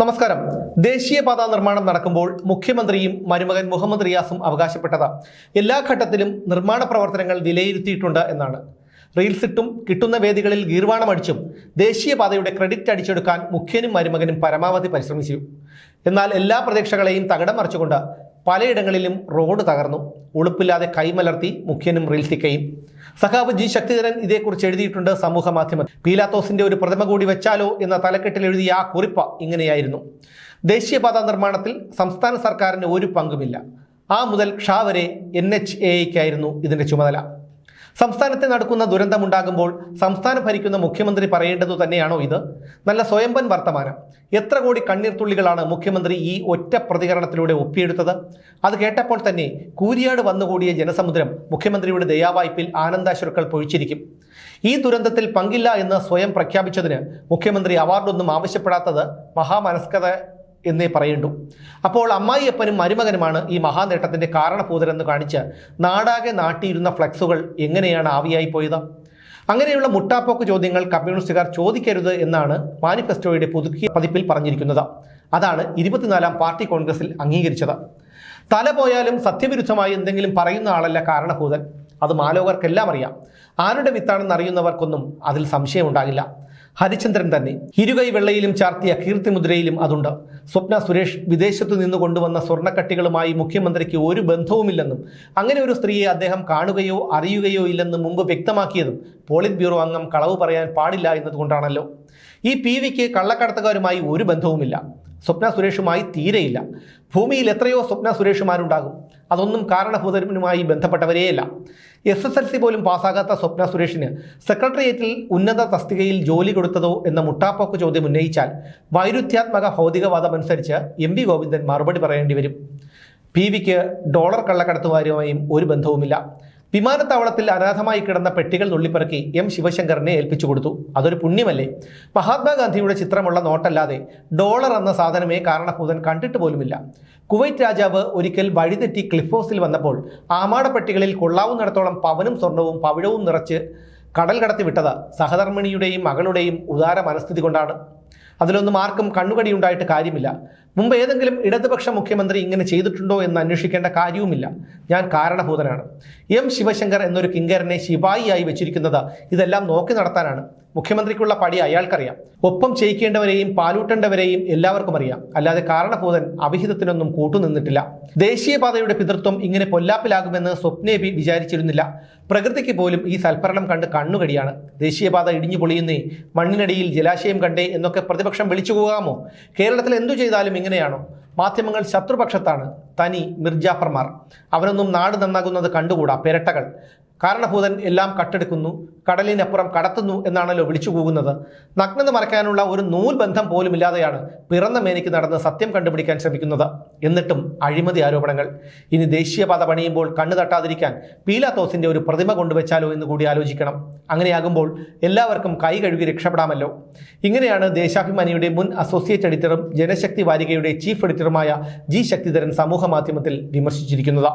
നമസ്കാരം. ദേശീയപാത നിർമ്മാണം നടക്കുമ്പോൾ മുഖ്യമന്ത്രിയും മരുമകൻ മുഹമ്മദ് റിയാസും അവകാശപ്പെട്ടത്. എല്ലാ ഘട്ടത്തിലും നിർമ്മാണ പ്രവർത്തനങ്ങൾ വിലയിരുത്തിയിട്ടുണ്ട് എന്നാണ്. റീൽസിട്ടും കിട്ടുന്ന വേദികളിൽ ഗീർവാണമടിച്ചും ദേശീയപാതയുടെ ക്രെഡിറ്റ് അടിച്ചെടുക്കാൻ മുഖ്യനും മരുമകനും പരമാവധി പരിശ്രമിച്ചു. എന്നാൽ എല്ലാ പ്രതീക്ഷകളെയും തകിടം മറിച്ചുകൊണ്ട് പലയിടങ്ങളിലും റോഡ് തകർന്നു. ഉളുപ്പില്ലാതെ കൈമലർത്തി മുഖ്യനും റീൽസിക്കയും സഖാവ് ജി ശക്തിധരൻ ഇതേക്കുറിച്ച് എഴുതിയിട്ടുണ്ട് സമൂഹ മാധ്യമം പീലാത്തോസിന്റെ ഒരു പ്രതിമ കൂടി വെച്ചാലോ എന്ന തലക്കെട്ടിൽ എഴുതിയ ആ കുറിപ്പ് ഇങ്ങനെയായിരുന്നു. ദേശീയപാത നിർമ്മാണത്തിൽ സംസ്ഥാന സർക്കാരിന് ഒരു പങ്കുമില്ല. ആ മുതൽ ഷാ വരെ എൻ എച്ച് എയ്ക്കായിരുന്നു ഇതിന്റെ ചുമതല. സംസ്ഥാനത്തെ നടക്കുന്ന ദുരന്തമുണ്ടാകുമ്പോൾ സംസ്ഥാനം ഭരിക്കുന്ന മുഖ്യമന്ത്രി പറയേണ്ടതു തന്നെയാണോ ഇത്? നല്ല സ്വയംഭൻ വർത്തമാനം. എത്ര കോടി കണ്ണീർത്തുള്ളികളാണ് മുഖ്യമന്ത്രി ഈ ഒറ്റ പ്രതികരണത്തിലൂടെ ഒപ്പിയെടുത്തത്? അത് കേട്ടപ്പോൾ തന്നെ കൂരിയാട് വന്നുകൂടിയ ജനസമുദ്രം മുഖ്യമന്ത്രിയുടെ ദയാവായ്പിൽ ആനന്ദാശ്രുക്കൾ പൊഴിച്ചിരിക്കും. ഈ ദുരന്തത്തിൽ പങ്കില്ല എന്ന് സ്വയം പ്രഖ്യാപിച്ചതിന് മുഖ്യമന്ത്രി അവാർഡൊന്നും ആവശ്യപ്പെടാത്തത് മഹാമനസ്കത എന്നേ പറയേണ്ടു അപ്പോൾ അമ്മായിയപ്പനും മരുമകനുമാണ് ഈ മഹാനേട്ടത്തിന്റെ കാരണഭൂതരെന്ന് കാണിച്ച് നാടാകെ നാട്ടിയിരുന്ന ഫ്ലക്സുകൾ എങ്ങനെയാണ് ആവിയായി പോയത് അങ്ങനെയുള്ള മുട്ടാപ്പോക്ക് ചോദ്യങ്ങൾ കമ്മ്യൂണിസ്റ്റുകാർ ചോദിക്കരുത് എന്നാണ് മാനിഫെസ്റ്റോയുടെ പുതുക്കിയ പതിപ്പിൽ പറഞ്ഞിരിക്കുന്നത്. അതാണ് ഇരുപത്തിനാലാം പാർട്ടി കോൺഗ്രസിൽ അംഗീകരിച്ചത്. തല പോയാലും സത്യവിരുദ്ധമായി എന്തെങ്കിലും പറയുന്ന ആളല്ല കാരണഭൂതൻ. അത് മാലോകർക്കെല്ലാം അറിയാം. ആരുടെ വിത്താണെന്ന് അറിയുന്നവർക്കൊന്നും അതിൽ സംശയമുണ്ടാകില്ല. ഹരിചന്ദ്രൻ തന്നെ ഇരുകൈ വെള്ളയിലും ചാർത്തിയ കീർത്തിമുദ്രയിലും അതുണ്ട്. സ്വപ്ന സുരേഷ് വിദേശത്തു നിന്ന് കൊണ്ടുവന്ന സ്വർണക്കട്ടികളുമായി മുഖ്യമന്ത്രിക്ക് ഒരു ബന്ധവുമില്ലെന്നും അങ്ങനെ ഒരു സ്ത്രീയെ അദ്ദേഹം കാണുകയോ അറിയുകയോ ഇല്ലെന്നും മുമ്പ് വ്യക്തമാക്കിയതും പോളിറ്റ് ബ്യൂറോ അംഗം കളവ് പറയാൻ പാടില്ല എന്നതുകൊണ്ടാണല്ലോ. ഈ പി വിക്ക് കള്ളക്കടത്തുകാരുമായി ഒരു ബന്ധവുമില്ല. സ്വപ്ന സുരേഷുമായി തീരെയില്ല. ഭൂമിയിൽ എത്രയോ സ്വപ്ന സുരേഷുമാരുണ്ടാകും. അതൊന്നും കാരണഭൂതനുമായി ബന്ധപ്പെട്ടവരെയല്ല. എസ് എസ് എൽ സി പോലും പാസ്സാകാത്ത സ്വപ്ന സുരേഷിന് സെക്രട്ടേറിയറ്റിൽ ഉന്നത തസ്തികയിൽ ജോലി കൊടുത്തതോ എന്ന മുട്ടാപ്പോക്ക് ചോദ്യം ഉന്നയിച്ചാൽ വൈരുദ്ധ്യാത്മക ഭൗതികവാദമനുസരിച്ച് എം വി ഗോവിന്ദൻ മറുപടി പറയേണ്ടി വരും. പി വിക്ക് ഡോളർ കള്ളക്കടത്തുകാരുമായും ഒരു ബന്ധവുമില്ല. വിമാനത്താവളത്തിൽ അനാഥമായി കിടന്ന പെട്ടികൾ നുള്ളിപ്പെറുക്കി എം ശിവശങ്കറിനെ ഏൽപ്പിച്ചു കൊടുത്തു. അതൊരു പുണ്യമല്ലേ? മഹാത്മാഗാന്ധിയുടെ ചിത്രമുള്ള നോട്ടല്ലാതെ ഡോളർ എന്ന സാധനമേ കാരണഭൂതൻ കണ്ടിട്ട് പോലുമില്ല. കുവൈറ്റ് രാജാവ് ഒരിക്കൽ വഴിതെറ്റി ക്ലിഫ് ഹൗസിൽ വന്നപ്പോൾ ആമാടപ്പെട്ടികളിൽ കൊള്ളാവുന്നിടത്തോളം പവനും സ്വർണവും പവിഴവും നിറച്ച് കടൽ കടത്തി വിട്ടത്. സഹധർമ്മിണിയുടെയും മകളുടെയും ഉദാര മനസ്ഥിതി കൊണ്ടാണ്. അതിലൊന്നും ആർക്കും കണ്ണുകടി ഉണ്ടായിട്ട് കാര്യമില്ല. മുമ്പ് ഏതെങ്കിലും ഇടതുപക്ഷ മുഖ്യമന്ത്രി ഇങ്ങനെ ചെയ്തിട്ടുണ്ടോ എന്ന് അന്വേഷിക്കേണ്ട കാര്യവുമില്ല. ഞാൻ കാരണഭൂതനാണ്. എം ശിവശങ്കർ എന്നൊരു കിങ്കരനെ ശിപായിയായി വെച്ചിരിക്കുന്നത് ഇതെല്ലാം നോക്കി നടത്താനാണ്. മുഖ്യമന്ത്രിക്കുള്ള പടി അയാൾക്കറിയാം. ഒപ്പം ചെയ്യിക്കേണ്ടവരെയും പാലൂട്ടേണ്ടവരെയും എല്ലാവർക്കും അറിയാം. അല്ലാതെ കാരണഭൂതൻ അവിഹിതത്തിനൊന്നും കൂട്ടുനിന്നിട്ടില്ല. ദേശീയപാതയുടെ പിതൃത്വം ഇങ്ങനെ പൊല്ലാപ്പിലാകുമെന്ന് സ്വപ്നേബി വിചാരിച്ചിരുന്നില്ല. പ്രകൃതിക്ക് പോലും ഈ സൽഭരണം കണ്ട് കണ്ണുകടിയാണ്. ദേശീയപാത ഇടിഞ്ഞു പൊളിയുന്നേ മണ്ണിനടിയിൽ ജലാശയം കണ്ടേ എന്നൊക്കെ പ്രതിപക്ഷം വിളിച്ചു പോകാമോ? കേരളത്തിൽ എന്തു ചെയ്താലും ഇങ്ങനെയാണോ? മാധ്യമങ്ങൾ ശത്രുപക്ഷത്താണ്. തനി മിർജാഫർമാർ. അവരൊന്നും നാട് നന്നാകുന്നത് കണ്ടുകൂടാ. പെരട്ടകൾ. കാരണഭൂതൻ എല്ലാം കട്ടെടുക്കുന്നു കടലിനപ്പുറം കടത്തുന്നു എന്നാണല്ലോ വിളിച്ചു പോകുന്നത് നഗ്നത മറയ്ക്കാനുള്ള ഒരു നൂൽ ബന്ധം പോലും ഇല്ലാതെയാണ് പിറന്ന മേനിക്ക് നടന്ന് സത്യം കണ്ടുപിടിക്കാൻ ശ്രമിക്കുന്നത്. എന്നിട്ടും അഴിമതി ആരോപണങ്ങൾ. ഇനി ദേശീയപാത പണിയുമ്പോൾ കണ്ണു തട്ടാതിരിക്കാൻ പീലാത്തോസിന്റെ ഒരു പ്രതിമ കൊണ്ടുവച്ചാലോ എന്ന് കൂടി ആലോചിക്കണം. അങ്ങനെയാകുമ്പോൾ എല്ലാവർക്കും കൈ കഴുകി രക്ഷപ്പെടാമല്ലോ. ഇങ്ങനെയാണ് ദേശാഭിമാനിയുടെ മുൻ അസോസിയേറ്റ് എഡിറ്ററും ജനശക്തി വാരികയുടെ ചീഫ് എഡിറ്ററുമായ ജി ശക്തിധരൻ സമൂഹ മാധ്യമത്തിൽ വിമർശിച്ചിരിക്കുന്നത്.